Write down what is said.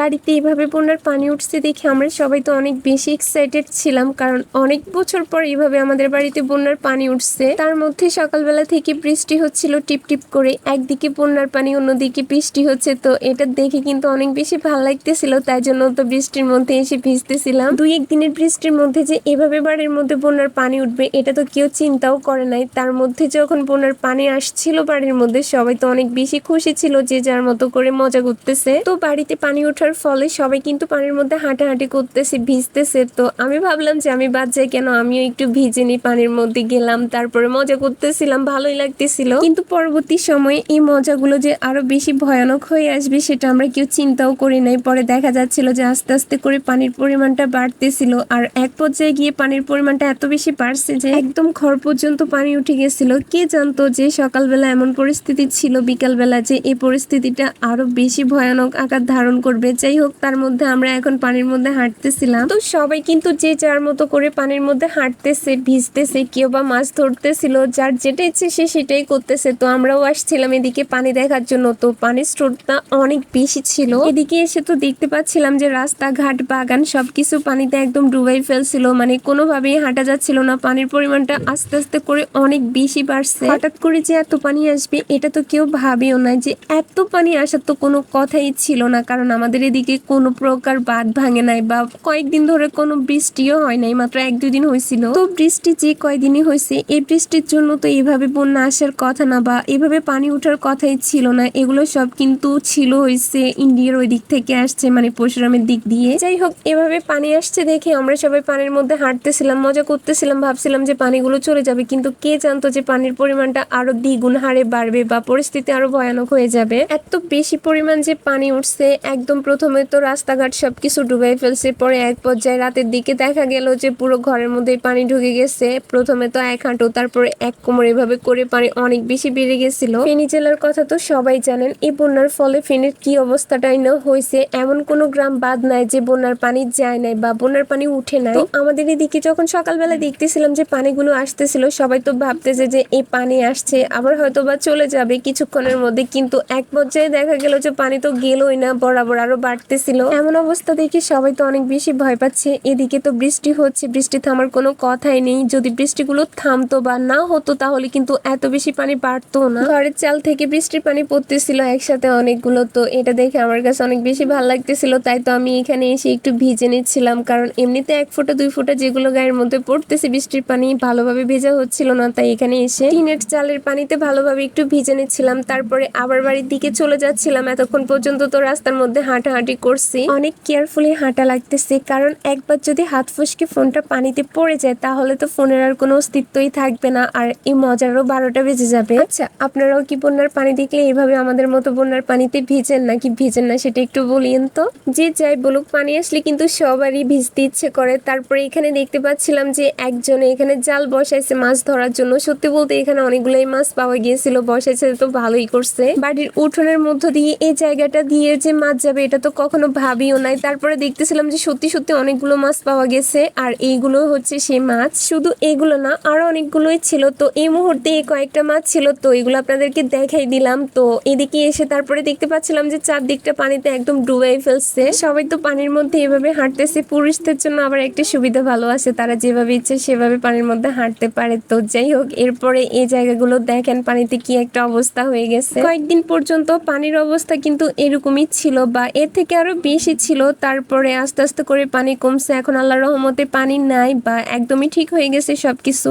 বাড়িতে এভাবে বন্যার পানি উঠছে দেখে আমরা সবাই তো অনেক বেশি এক্সাইটেড ছিলাম, কারণ অনেক বছর পর এভাবে আমাদের বাড়িতে বন্যার পানি উঠছে। তার মধ্যে সকালবেলা থেকে বৃষ্টি হচ্ছিল, টিপ টিপ করে। একদিকে বন্যার পানি, অন্যদিকে বৃষ্টি হচ্ছে। তো এটা দেখে কিন্তু অনেক বেশি ভালো লাগতেছিল, তাই জন্য তো বৃষ্টির মধ্যে এসে ভিজতেছিলাম। দুই একদিনের বৃষ্টির মধ্যে যে এভাবে বাড়ির মধ্যে বন্যার পানি উঠবে, এটা তো কেউ চিন্তাও করে নাই। তার মধ্যে যখন বন্যার পানি আসছিল বাড়ির মধ্যে, সবাই তো অনেক বেশি খুশি ছিল যে যার মতো করে মজা করতেছে। তো বাড়িতে পানি ওঠার ফলে সবাই কিন্তু পানির মধ্যে হাঁটাহাঁটি করতেছে, ভিজতেছে। তো আমি ভাবলাম যে আমি বাদ যাই কেন? আমিও একটু ভিজে নি পানির মধ্যে গেলাম, তারপরে মজা করতেছিলাম, ভালোই লাগতেছিল। কিন্তু পরবর্তী সময়ে এই মজাগুলো যে আরও বেশি ভয়ানক হয়ে আসবে সেটা আমরা কেউ চিন্তাও করি নাই। পরে দেখা যাচ্ছিল যে আস্তে আস্তে করে পানির পরিমাণটা বাড়তেছিল আর এক পর্যায়ে গিয়ে পানির পরিমাণটা এত বেশি বাড়ছে যে একদম ঘর পর্যন্ত পানি উঠে গেছিল। কে জানতো যে সকালবেলা এমন পরিস্থিতি ছিল, বিকালবেলা যে এই পরিস্থিতিটা আরও বেশি ভয়ানক আকার ধারণ করবে যাই হোক, তার মধ্যে আমরা এখন পানির মধ্যে হাঁটতেছিলাম। তো সবাই কিন্তু যে যার মতো করে পানির মধ্যে হাঁটতেছে, ভিজতেছে, কেউ বা মাছ ধরতেছিল, যার যেটা ইচ্ছে সে সেটাই করতেছে। তো আমরাও আসছিলাম এদিকে পানি দেখার জন্য। তো পানির স্রোতটা অনেক বেশি ছিল। এদিকে এসে তো দেখতে পাচ্ছিলাম যে রাস্তাঘাট, বাগান সবকিছু পানিতে একদম ডুবাই ফেলছিল। মানে কোনোভাবেই হাঁটা যাচ্ছিল না। পানির পরিমাণটা আস্তে আস্তে করে অনেক বেশি বাড়ছে। হঠাৎ করে যে এত পানি আসবে, এটা তো কেউ ভাবেও না যে এত পানি আসার তো কোনো কথাই ছিল না। কারণ আমাদের এদিকে কোনো প্রকার বাঁধ ভাঙে নাই বা কয়েকদিন ধরে কোনো বৃষ্টিও হয় নাই, মাত্র এক দুই দিন হয়েছিল। তো বৃষ্টি যে কয়দিনই হয়েছে এই বৃষ্টির জন্য তো এভাবে বন্যা আসার কথা না বা এভাবে পানি ওঠার কথাই ছিল না। এগুলো সব কিন্তু ছিল হয়েছে ইন্ডিয়ার ওই দিক থেকে আসছে মানে পরশুরামের দিক দিয়ে। যাই হোক, এভাবে পানি আসছে দেখে আমরা সবাই পানির মধ্যে হাঁটতেছিলাম, মজা করতেছিলাম, ভাবছিলাম যে পানিগুলো চলে যাবে, কিন্তু কে জানতো যে পানির পরিমাণটা আরও দ্বিগুণ হারে বাড়বে বা পরিস্থিতি আরও ভয়ানক হয়ে যাবে। এত বেশি পরিমাণ যে পানি উঠছে, একদম প্রথমে তো রাস্তাঘাট সবকিছু ডুবাই ফেলছে, পরে এক পর্যায়ে রাতের দিকে দেখা গেল যে পুরো ঘরের মধ্যে পানি ঢুকে গেছে। প্রথমে তো এক হাঁটু, তারপরে এক কোমর এভাবে করে পানি অনেক বেশি বেড়ে গেছিল। ফেনী জেলার কথা তো সবাই জানেন, এই বন্যার ফলে ফেনীর কি অবস্থাটাই না হয়েছে, এমন কোনো গ্রাম বাদ নাই যে বন্যার পানি যায় নাই বা বন্যার পানি উঠে নাই। আমাদের এদিকে যখন সকালবেলা দেখতেছিলাম যে পানিগুলো আসতেছিল, সবাই তো ভাবতেছে যে এই পানি আসছে, আবার হয়তো বা চলে যাবে কিছুক্ষণের মধ্যে। কিন্তু এক পর্যায়ে দেখা গেল যে পানি তো গেলই না, বরাবর আরও বাড়তেছিল। এমন অবস্থা দেখে সবাই তো অনেক বেশি ভয় পাচ্ছে। এদিকে তো বৃষ্টি হচ্ছে, বৃষ্টি থামার কোনো কথাই নেই। যদি বৃষ্টিগুলো থামতো বা না হতো তাহলে কিন্তু এত বেশি পানি বাড়তো না। ঘরের চাল থেকে বৃষ্টির পানি পড়তেছিল একসাথে অনেকগুলো, তো এটা দেখে আমার কাছে অনেক বেশি ভালো লাগতেছিল। তাই তো আমি এখানে এসে একটু ভিজে নিচ্ছিলাম, কারণ এমনিতে এক ফোঁটা, দুই ফোঁটা যেগুলো গায়ের মধ্যে পড়তেছে বৃষ্টির পানি ভালোভাবে ভেজা হচ্ছিল না, তাই এখানে এসে টিনের চালের পানিতে ভালোভাবে একটু ভিজে নিচ্ছিলাম। তারপরে আবার বাড়ির দিকে চলে যাচ্ছিলাম। এতক্ষণ পর্যন্ত তো রাস্তার মধ্যে হাঁটাহাঁটি করছি, অনেক কেয়ারফুলি হাঁটা লাগতেছে। কারণ একবার যদি হাত ফসকে ফোনটা পানিতে পড়ে যায়, তাহলে তো ফোনের আর কোনো অস্তিত্বই থাকবে না, আর এই মজারও বারোটা বেজে যাবে। আচ্ছা আপনারাও কি বন্যার পানি দেখলে এইভাবে আমাদের মতো বন্যার পানিতে ভিজেন, নাকি ভিজেন না সেটা একটু বলিয়েন তো? যে যাই বলুক, পানি আসলে কিন্তু সবারই ভিজতে ইচ্ছে করে। তারপরে এখানে দেখতে পাচ্ছিলাম যে একজনে এখানে জাল বসাইছে মাছ ধরার জন্য। সত্যি বলতে এখানে অনেকগুলোই মাছ পাওয়া গিয়েছিল, বসাইছে তো ভালোই করছে। বাড়ির উঠোনের মধ্য দিয়ে এই জায়গাটা দিয়ে যে মাছ যাবে, এটা তো কখনো ভাবিও নাই। তারপরে দেখতেছিলাম যে সত্যি সত্যি অনেকগুলো মাছ পাওয়া গেছে আর এইগুলো হচ্ছে সেই মাছ। শুধু এগুলো না, আরও অনেকগুলোই ছিল। তো এই মুহূর্তে এই কয়েকটা মাছ ছিল। তো এগুলো আপনাদেরকে দেখাই দিলাম। তো এদিকে এসে তারপরে দেখতে পাচ্ছিলাম যে চারদিকটা পানিতে একদম ডুবাই ফেলছে। সবাই তো পানির মধ্যে এভাবে হাঁটতেছে। পুরুষদের জন্য আবার একটা সুবিধা ভালো আছে। তারা যেভাবে ইচ্ছে সেভাবে পানির মধ্যে হাঁটতে পারে। তো যাই হোক, এরপরে এই জায়গাগুলো দেখেন পানিতে কি একটা অবস্থা হয়ে গেছে। কয়েকদিন পর্যন্ত পানির অবস্থা কিন্তু এরকমই ছিল বা এর থেকে আরও বেশি ছিল। তারপরে আস্তে আস্তে করে পানি কমছে। এখন আল্লাহ রহমতে পানি নাই বা একদমই ঠিক হয়ে গেছে সবকিছু।